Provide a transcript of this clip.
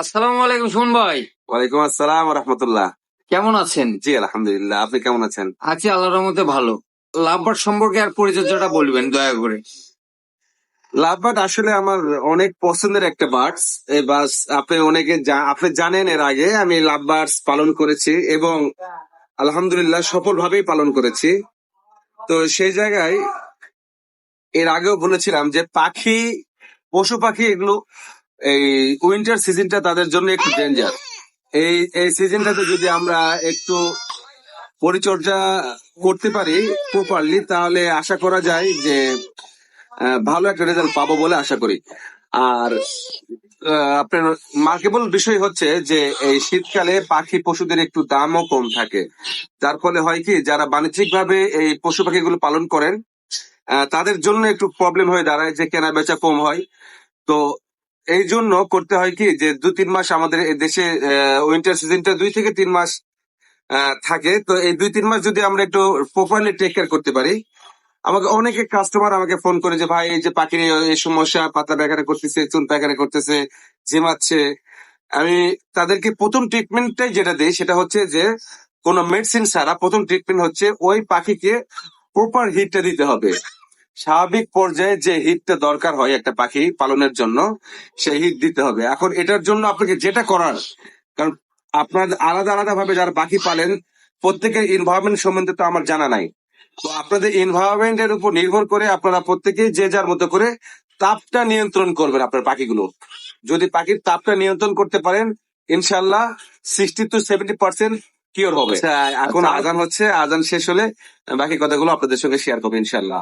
আসসালামু আলাইকুম সুমন ভাই। ওয়ালাইকুম আসসালাম রহমতুল্লাহ। কেমন আছেন? জি আলহামদুলিল্লাহ আপনি কেমন আছেন? আছি আল্লাহর রহমতে ভালো। লাভবার্ড সম্পর্কে আর পরিচর্যাটা বলবেন দয়া করে। লাভ বার্ড আসলে আমার অনেক পছন্দের একটা বার্ডস। এই বাস আপনি অনেকে আপনি জানেন এর আগে আমি লাভ বার্ডস পালন করেছি এবং আলহামদুলিল্লাহ সফলভাবেই পালন করেছি। তো সেই জায়গায় এর আগেও বলেছিলাম যে পাখি পশু পাখি এগুলো এই উইন্টার সিজনটা তাদের জন্য একটু ডেঞ্জার এই এই সিজনটাতে যদি আমরা একটু পরিচর্যা করতে পারি প্রপারলি তাহলে আশা করা যায় যে ভালো একটা রেজাল্ট পাবো বলে আশা করি। আর আপনার মার্কেবল বিষয় হচ্ছে যে, এই শীতকালে পাখি পশুদের একটু দামও কম থাকে। যার ফলে হয় কি, যারা বাণিজ্যিক ভাবে এই পশু পাখিগুলো পালন করেন তাদের জন্য একটু প্রবলেম হয়ে দাঁড়ায় যে কেনা বেচা কম হয়। তো এই জন্য করতে হয় কি যে দু তিন মাস আমাদের দেশে উইন্টার সিজনটা দুই থেকে তিন মাস থাকে। তো এই দুই তিন মাস যদি আমরা একটু প্রপারলি টেক কেয়ার করতে পারি, আমাকে অনেকে কাস্টমার আমাকে ফোন করে যে, ভাই, এই যে পাখির এই- সমস্যা, পাতা পায়খানা করতেছে চুন পায়খানা করতেছে, ঝিমাচ্ছে। আমি তাদেরকে প্রথম ট্রিটমেন্টটাই যেটা দেই সেটা হচ্ছে যে, কোনো মেডিসিন ছাড়া প্রথম ট্রিটমেন্ট হচ্ছে ওই পাখিকে প্রপার হিটটা দিতে হবে। স্বাভাবিক পর্যায়ে যে হিটটা দরকার হয় একটা পাখি পালনের জন্য সেই হিট দিতে হবে। এখন এটার জন্য আপনাকে যেটা করার কারণ আপনার আলাদা আলাদা ভাবে যারা পাখি পালেন প্রত্যেকের ইনভারনমেন্ট সম্বন্ধে তো আমার জানা নাই। তো আপনাদের এনভায়রনমেন্ট এর উপর নির্ভর করে আপনারা প্রত্যেকেই যে যার মতো করে তাপটা নিয়ন্ত্রণ করবেন আপনার পাখিগুলো। যদি পাখির তাপটা নিয়ন্ত্রণ করতে পারেন ইনশাল্লাহ sixty two seventy percent cure হবে। আচ্ছা, এখন আজান হচ্ছে আজান শেষ হলে বাকি কথাগুলো আপনাদের সঙ্গে শেয়ার করব ইনশাল্লাহ